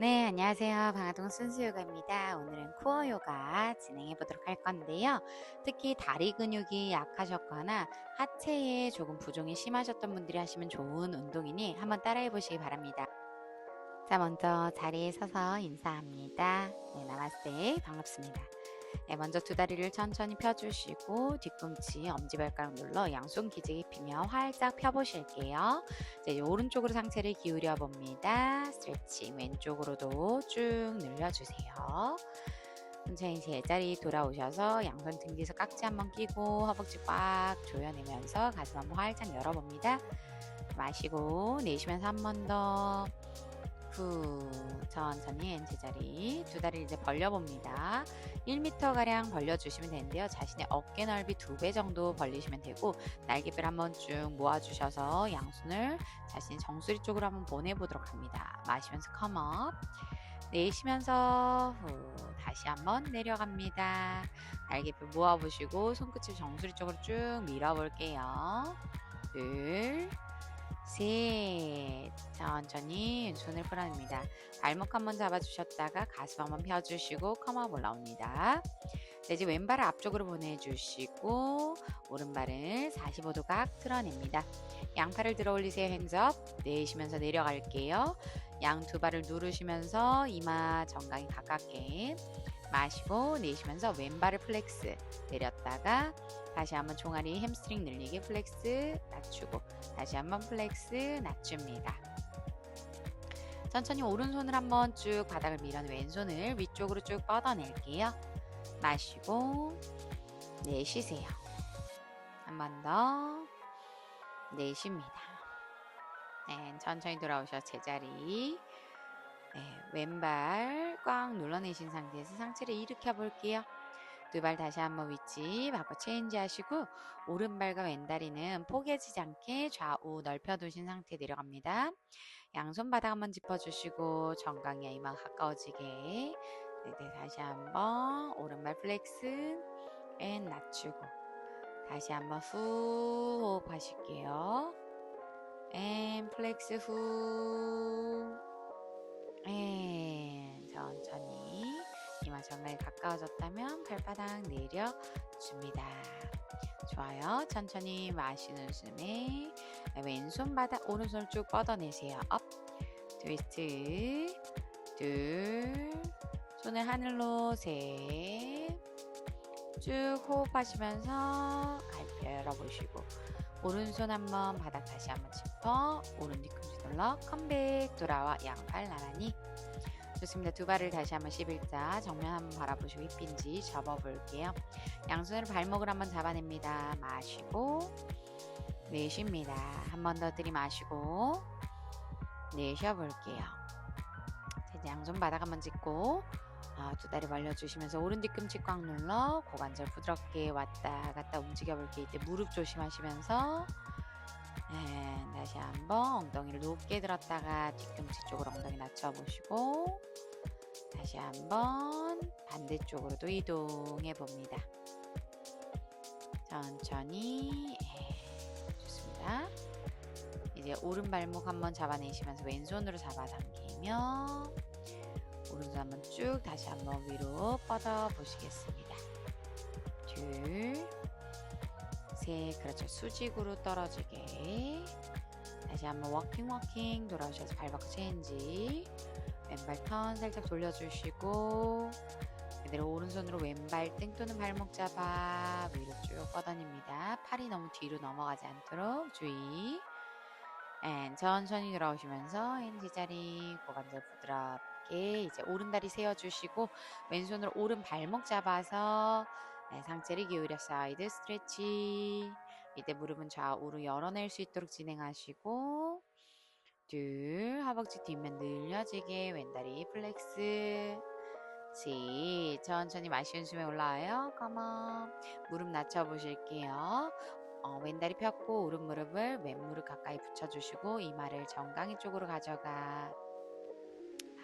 네, 안녕하세요. 방아동 순수요가입니다. 오늘은 코어 요가 진행해 보도록 할 건데요. 특히 다리 근육이 약하셨거나 하체에 조금 부종이 심하셨던 분들이 하시면 좋은 운동이니 한번 따라해 보시기 바랍니다. 자, 먼저 자리에 서서 인사합니다. 네, 나마스테. 반갑습니다. 네, 먼저 두 다리를 천천히 펴주시고 뒤꿈치 엄지발가락 눌러 양손 기지개 피며 활짝 펴보실게요. 이제 오른쪽으로 상체를 기울여 봅니다. 스트레칭 왼쪽으로도 쭉 늘려주세요. 천천히 제자리 돌아오셔서 양손 등 뒤에서 깍지 한번 끼고 허벅지 꽉 조여내면서 가슴 한번 활짝 열어봅니다. 마시고 내쉬면서 한 번 더. 후 천천히 제자리 두 다리를 이제 벌려봅니다. 1m가량 벌려주시면 되는데요. 자신의 어깨 넓이 두 배 정도 벌리시면 되고 날개뼈를 한번 쭉 모아주셔서 양손을 자신의 정수리 쪽으로 한번 보내보도록 합니다. 마시면서 컴업 내쉬면서 후 다시 한번 내려갑니다. 날개뼈 모아보시고 손끝을 정수리 쪽으로 쭉 밀어볼게요. 둘 셋. 천천히 손을 끌어냅니다. 발목 한번 잡아주셨다가 가슴 한번 펴주시고 컴업 올라옵니다. 네, 이제 왼발을 앞쪽으로 보내주시고 오른발을 45도 각 틀어냅니다. 양팔을 들어 올리세요. 핸즈업. 내쉬면서 내려갈게요. 양 두 발을 누르시면서 이마 정강이 가깝게 마시고 내쉬면서 왼발을 플렉스 내렸다가 다시 한번 종아리 햄스트링 늘리게 플렉스 낮추고 다시 한번 플렉스 낮춥니다. 천천히 오른손을 한번 쭉 바닥을 밀어낸 왼손을 위쪽으로 쭉 뻗어낼게요. 마시고 내쉬세요. 한 번 더 내쉽니다. 네, 천천히 돌아오셔 제자리 네, 왼발 꽉 눌러내신 상태에서 상체를 일으켜 볼게요. 두 발 다시 한번 위치 바꿔 체인지 하시고 오른발과 왼다리는 포개지지 않게 좌우 넓혀 두신 상태 내려갑니다. 양손 바닥 한번 짚어주시고 정강이 이만 가까워지게 네, 네, 다시 한번 오른발 플렉스 앤 낮추고 다시 한번 후 호흡하실게요. 앤 플렉스 후 앤 천천히 이마 정강이 가까워졌다면 발바닥 내려줍니다. 좋아요. 천천히 마시는 숨에 왼손 바닥 오른손 쭉 뻗어내세요. 업 트위스트 둘 손을 하늘로 셋 쭉 호흡하시면서 갈뼈 열어보시고 오른손 한번 바닥 다시 한번 짚어 오른 뒤꿈치 눌러 컴백 돌아와 양팔 나란히 좋습니다. 두 발을 다시 한번 11자 정면 한번 바라보시고 힙인지 접어볼게요. 양손으로 발목을 한번 잡아냅니다. 마시고 내쉽니다. 한번 더 들이마시고 내쉬어볼게요. 이제 양손 바닥 한번 짚고 아, 두 다리 벌려주시면서 오른 뒤꿈치 꽉 눌러 고관절 부드럽게 왔다 갔다 움직여 볼게요. 이때 무릎 조심하시면서 네, 다시 한번 엉덩이를 높게 들었다가 뒤꿈치 쪽으로 엉덩이 낮춰보시고 다시 한번 반대쪽으로도 이동해 봅니다. 천천히 예, 좋습니다. 이제 오른 발목 한번 잡아내시면서 왼손으로 잡아당기며 오른손 한번 쭉 다시 한번 위로 뻗어 보시겠습니다. 둘, 셋, 그렇죠. 수직으로 떨어지게. 다시 한번 워킹 워킹 돌아오셔서 발바닥 체인지. 왼발 턴 살짝 돌려주시고 그대로 오른손으로 왼발 등 또는 발목 잡아 위로 쭉 뻗어냅니다. 팔이 너무 뒤로 넘어가지 않도록 주의. 앤 천천히 돌아오시면서 핸지 자리 고관절 부드럽게 이제 오른 다리 세워주시고 왼손으로 오른 발목 잡아서 네, 상체를 기울여 사이드 스트레치. 이때 무릎은 좌우로 열어낼 수 있도록 진행하시고 둘 허벅지 뒷면 늘려지게 왼다리 플렉스. 셋 천천히 마시는 숨에 올라와요. 컴온 무릎 낮춰 보실게요. 어, 왼다리 폈고 오른 무릎을 왼 무릎 가까이 붙여주시고 이마를 정강이 쪽으로 가져가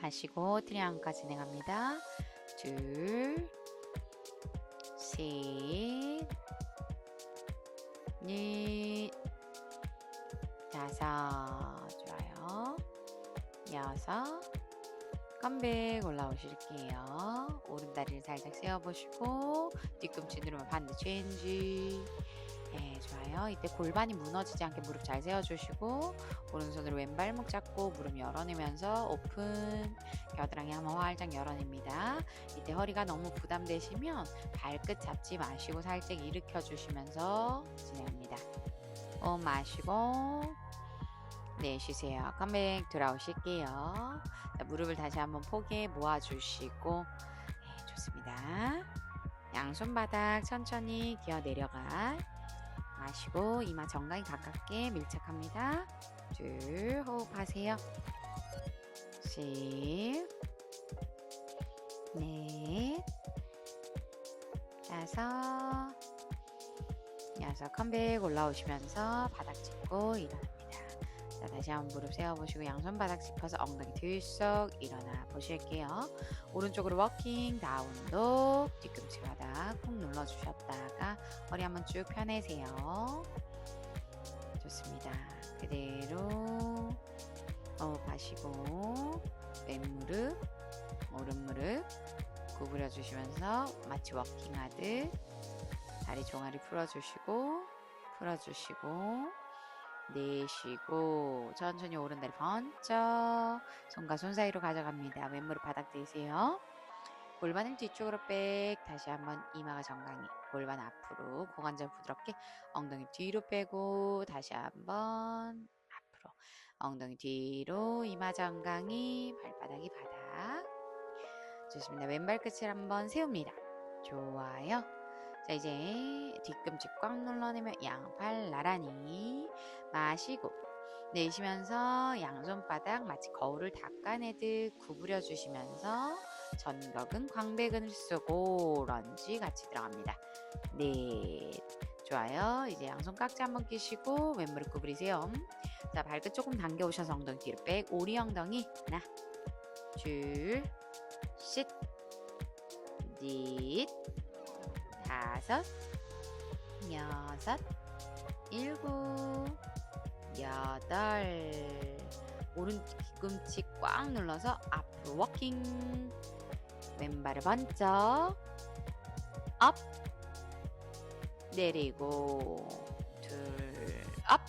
하시고 트리앙카 진행합니다 둘 셋, 넷, 다섯, 좋아요. 여섯, 컴백 올라오실게요. 오른다리를 살짝 세워보시고 뒤꿈치 누르면 반대 체인지. 네, 좋아요. 이때 골반이 무너지지 않게 무릎 잘 세워주시고 오른손으로 왼발목 잡고 무릎 열어내면서 오픈 겨드랑이 한번 활짝 열어냅니다. 이때 허리가 너무 부담되시면 발끝 잡지 마시고 살짝 일으켜 주시면서 진행합니다. 호흡 마시고 내쉬세요. 컴백 돌아오실게요. 자, 무릎을 다시 한번 포개 모아주시고 네, 좋습니다. 양손 바닥 천천히 기어 내려가 마시고 이마 정강이 가깝게 밀착합니다. 둘 호흡하세요. 십, 넷, 다섯, 여섯 컴백 올라오시면서 바닥 짚고 일어납니다. 자, 다시 한번 무릎 세워보시고 양손 바닥 짚어서 엉덩이 들썩 일어나 보실게요. 오른쪽으로 워킹 다운독 뒤꿈치 바닥 꾹 눌러주셨다가 허리 한번 쭉 펴내세요. 좋습니다. 그대로 호흡하시고 왼무릎 오른무릎 구부려 주시면서 마치 워킹하듯 다리 종아리 풀어주시고 풀어주시고 내쉬고 천천히 오른다리 번쩍 손과 손 사이로 가져갑니다. 왼무릎 바닥 대세요. 골반을 뒤쪽으로 백 다시 한번 이마가 정강이 골반 앞으로 고관절 부드럽게 엉덩이 뒤로 빼고 다시 한번 앞으로 엉덩이 뒤로 이마 정강이 발바닥이 바닥 좋습니다. 왼발 끝을 한번 세웁니다. 좋아요. 자 이제 뒤꿈치 꽉 눌러내면 양팔 나란히 마시고 내쉬면서 양손바닥 마치 거울을 닦아내듯 구부려 주시면서 전격은 광배근을 쓰고 런지 같이 들어갑니다. 네 좋아요 이제 양손 깍지 한번 끼시고 왼무릎 구부리세요. 자 발끝 조금 당겨 오셔서 엉덩이 뒤로 백 오리 엉덩이 하나 둘 셋 넷 다섯, 여섯, 일곱, 여덟. 오른 뒤꿈치 꽉 눌러서 앞으로 워킹. 왼발을 번쩍. 업. 내리고. 둘, 업.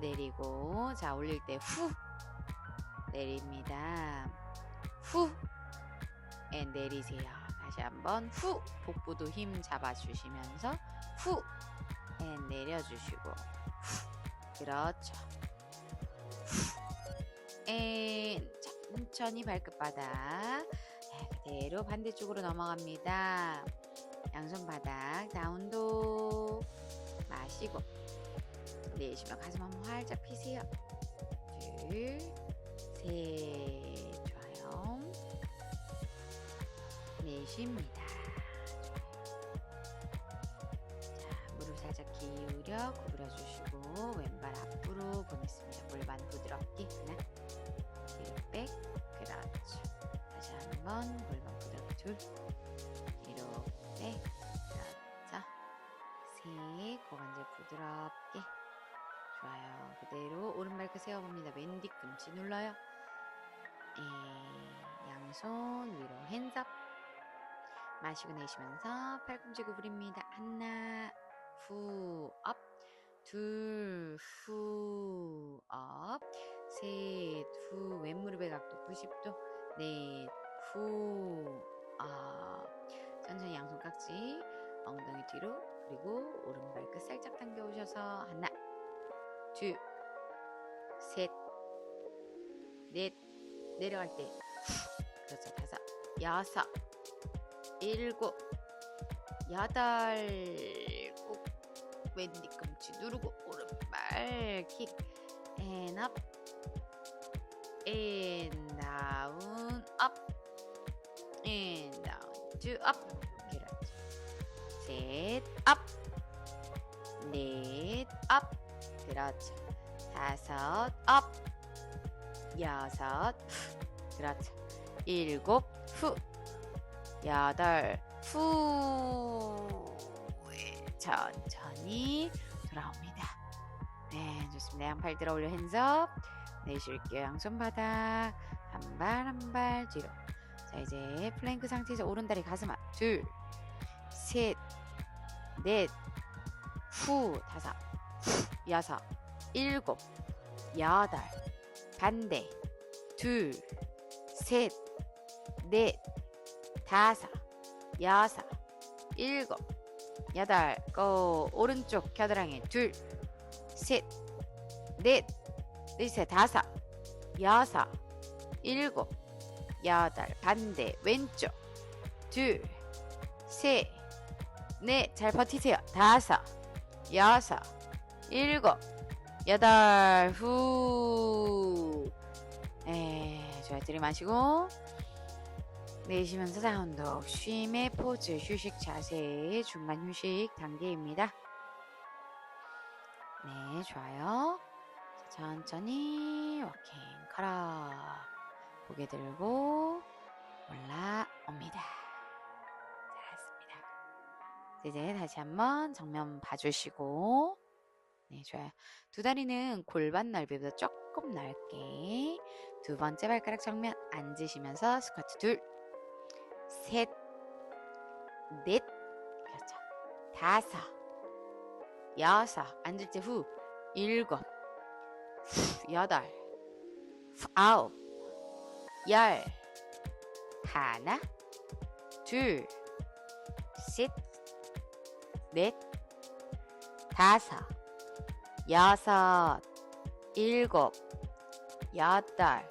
내리고. 자, 올릴 때 후. 내립니다. 후. 에 내리세요. 다시 한번 후 복부도 힘 잡아주시면서 후 앤 내려주시고 후 그렇죠. 앤 천천히 발끝바닥 네, 그대로 반대쪽으로 넘어갑니다. 양손 바닥 다운도 마시고 내쉬며 가슴 한번 활짝 피세요. 둘셋 내쉽니다. 자, 무릎 살짝 기울여 구부려 주시고 왼발 앞으로 보냈습니다. 골반 부드럽게 하나, 뒤로 백, 그렇죠. 다시 한번 골반 부드럽게 둘, 뒤로 백, 그렇죠. 셋, 고관절 부드럽게 좋아요. 그대로 오른발 그 세워봅니다. 왼 뒤꿈치 눌러요. 에, 양손 위로 핸즈업 마시고 내쉬면서 팔꿈치 구부립니다. 하나, 후, 업. 둘, 후, 업. 셋, 후, 왼무릎의 각도 90도. 넷, 후, 업. 천천히 양손 깍지, 엉덩이 뒤로, 그리고 오른발 끝 살짝 당겨 오셔서 하나, 둘, 셋, 넷, 내려갈 때, 후, 그렇죠. 다섯, 여섯, 일곱, 여덟, 꾹 왼 뒤꿈치 누르고 오른발 킥, and up, and down, up, and down, two up, 그렇지. 셋, up, 넷, up, 그렇죠. 다섯, up, 여섯, 그렇죠. 일곱, 후, 여덟, 후, 천천히 돌아옵니다. 네, 좋습니다. 양팔 들어 올려 핸즈업. 내쉴게요. 양손 바닥. 한 왼발 한 발 뒤로. 자, 이제 플랭크 상태에서 오른 다리 가슴 앞. 둘, 셋, 넷, 후, 다섯, 후, 여섯, 일곱, 여덟, 반대. 둘, 셋, 넷, 다섯, 여섯, 일곱, 여덟, 고 오른쪽 겨드랑이 둘, 셋, 넷, 넷에 다섯, 여섯, 일곱, 여덟, 반대 왼쪽 둘, 셋, 넷, 잘 버티세요. 다섯, 여섯, 일곱, 여덟, 후. 에, 좋아요. 들이마시고 내쉬면서 다운독 쉼의 포즈 휴식 자세 중간 휴식 단계입니다. 네, 좋아요. 자, 천천히 워킹 커라. 고개 들고 올라옵니다. 잘했습니다. 이제 다시 한번 정면 봐주시고 네, 좋아요. 두 다리는 골반 넓이보다 조금 넓게 두 번째 발가락 정면 앉으시면서 스쿼트 둘, 셋, 넷, 그렇죠. 다섯, 여섯, 앉을 때 후, 일곱, 후, 여덟, 후, 아홉, 열, 하나, 둘, 셋, 넷, 다섯, 여섯, 일곱, 여덟,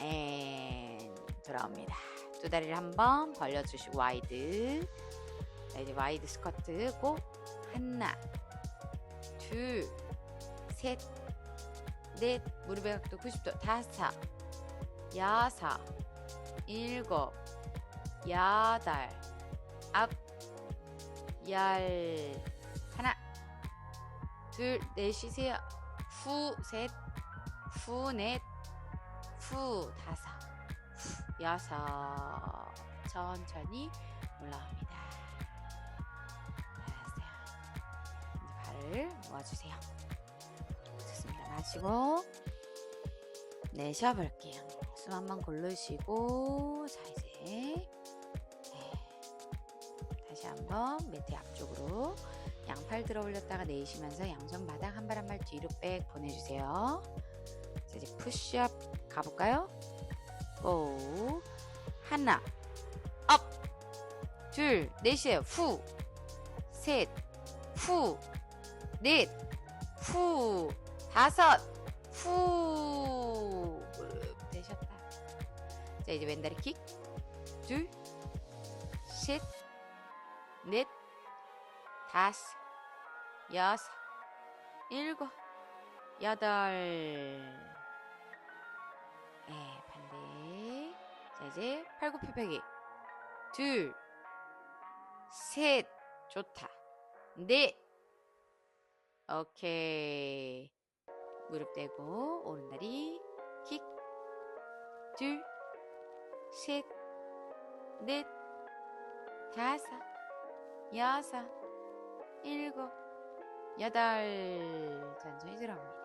앤 돌아옵니다. 두 다리를 한번 벌려주시고 와이드. 자, 이제 와이드 스쿼트고 하나, 둘, 셋, 넷, 무릎의 각도 90도, 다섯, 여섯, 일곱, 여덟, 아홉, 열, 하나, 둘, 넷 쉬세요. 후, 셋, 후, 넷, 후, 다섯, 후, 여섯. 천천히 올라옵니다. 잘했어요. 이제 발을 모아주세요. 좋습니다. 마시고 내쉬어볼게요. 숨 한 번 고르시고 자 이제 네. 다시 한번 매트 앞쪽으로 양팔 들어 올렸다가 내쉬면서 양손 바닥 한 발 한 발 뒤로 백 보내주세요. 자, 이제 푸시업 가볼까요? 고 하나. 업. 둘 넷이에요. 후. 셋. 후. 넷. 후. 다섯. 후. 되셨다. 자 이제 왼다리 킥둘셋넷 다섯 여섯 일곱 여덟. 네 자 이제 팔굽혀펴기. 둘 셋. 좋다. 넷 오케이. 무릎 대고 오른다리 킥. 둘 셋. 넷. 다섯. 여섯. 일곱. 여덟. 천천히 들어옵니다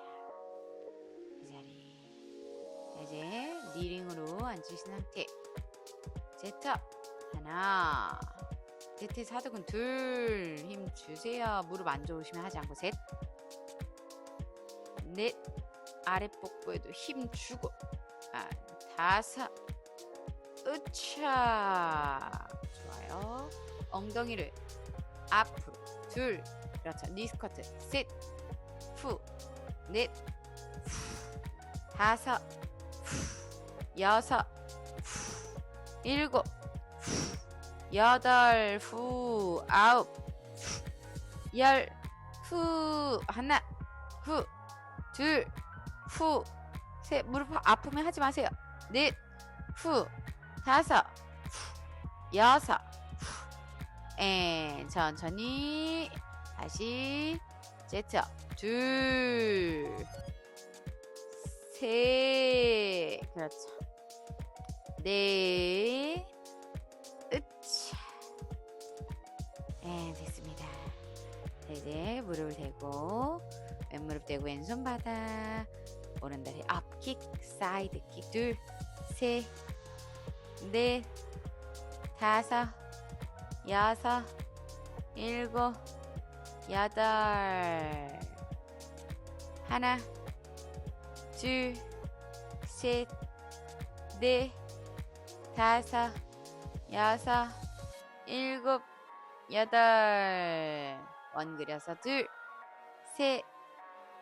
이제 니링으로 앉으신 상태. 제트 하나. 제트 사두근 둘. 힘 주세요. 무릎 안 좋으시면 하지 않고 셋넷. 아랫복부에도 힘 주고. 아, 다섯. 으차 좋아요. 엉덩이를 앞으로 둘. 그렇죠. 니 스쿼트 셋후넷. 후, 다섯 후, 여섯 후, 일곱 후, 여덟 후 아홉 후, 열 후, 하나 후, 둘 후, 셋 무릎 아프면 하지 마세요. 넷 후, 다섯 후, 여섯 후, 앤 천천히 다시 제트 둘, 셋, 그렇죠. 넷, 으차. 네, 됐습니다. 자, 이제 무릎을 대고 왼무릎 대고 왼손 바닥 오른다리 업, 킥, 사이드 킥, 둘, 셋, 넷, 다섯, 여섯, 일곱, 여덟. 하나, 둘, 셋, 넷, 다섯, 여섯, 일곱, 여덟. 원 그려서 둘, 셋,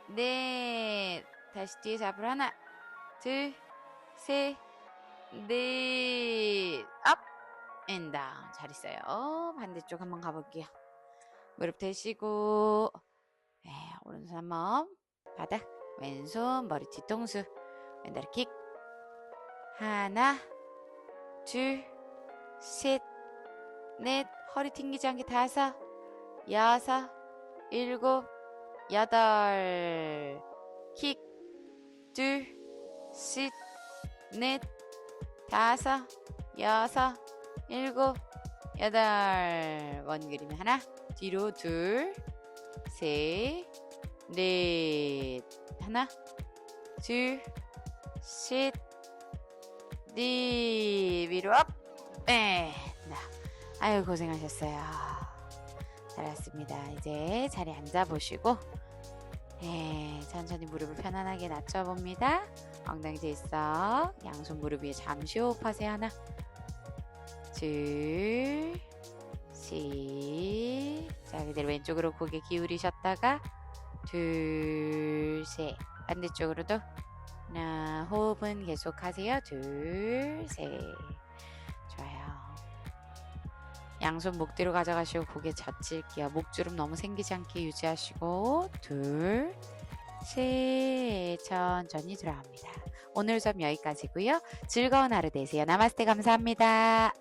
넷. 다시 뒤에 잡으러 하나, 둘, 셋, 넷. 업, 앤 다운. 잘 있어요. 반대쪽 한번 가볼게요. 무릎 대시고, 네, 오른손 한번 바닥, 왼손 머리 뒤통수, 왼다리 킥. 하나, 둘, 셋, 넷, 허리 튕기지 않게 다섯, 여섯, 일곱, 여덟. 킥, 둘, 셋, 넷, 다섯, 여섯, 일곱, 여덟. 원 그림이 하나, 뒤로 둘, 셋, 넷. 하나, 둘, 셋, 넷. 위로 업. 네. 나. 아유, 고생하셨어요. 잘했습니다. 이제 자리에 앉아 보시고, 네, 천천히 무릎을 편안하게 낮춰 봅니다. 엉덩이 들썩. 양손 무릎 위에 잠시 호흡하세요. 하나, 둘, 셋. 자, 그대로 왼쪽으로 고개 기울이셨다가, 둘, 셋. 반대쪽으로도 하나, 호흡은 계속하세요. 둘, 셋. 좋아요. 양손 목 뒤로 가져가시고 고개 젖힐게요. 목주름 너무 생기지 않게 유지하시고 둘, 셋 천천히 들어갑니다. 오늘 수업 여기까지고요. 즐거운 하루 되세요. 나마스테 감사합니다.